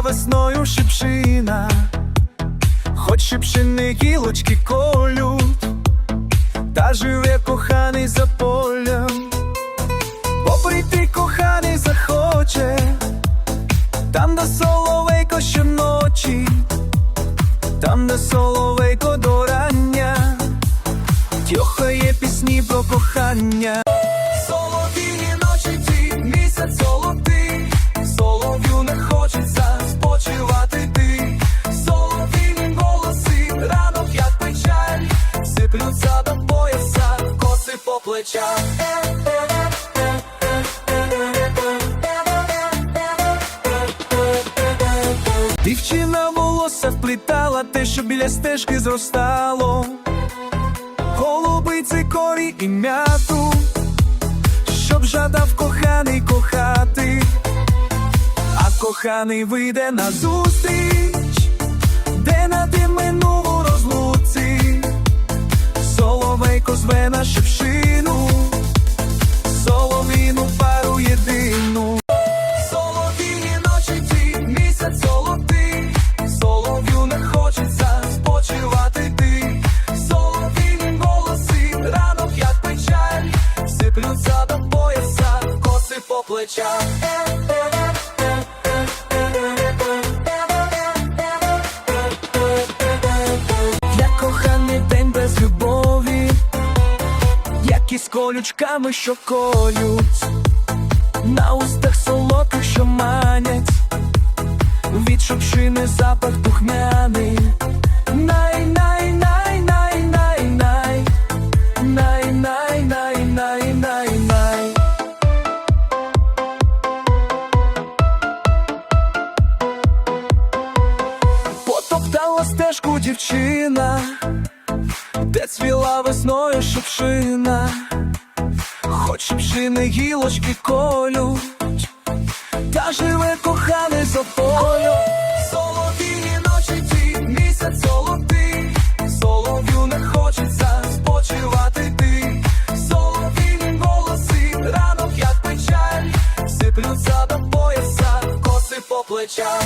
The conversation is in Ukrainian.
весною шипшина, хоч шипшини гілочки колють, та живе коханий за полем, бо прийти коханий захоче, там, де соловейко щоночі, там, де соловейко до рання, тьохає пісні про кохання. Сиплються до пояса, коси по плечах. Дівчина волосся вплітала те, що біля стежки зростало, голубиці корі і м'яту, щоб жадав коханий кохати, а коханий вийде на на соловіну пару єдину. Солов'їні ночі ті, місяць золотий, солов'ю не хочеться спочивати ти, солов'їні голоси, ранок як печаль, сиплються до пояса, коси по плечах. Із колючками, що колють. На устах солодких, що манять, від шопшини запах духмяний. Най, най, най, най, най, най, най, стежку дівчина, де цвіла весною шипшина. Хоч шипшини гілочки колють, та живе коханий за полю. Солов'їні ночі ті, місяць золотий, солов'ю не хочеться спочивати ти, солов'їні голоси, ранок як печаль, сиплються до пояса, коси по плечах.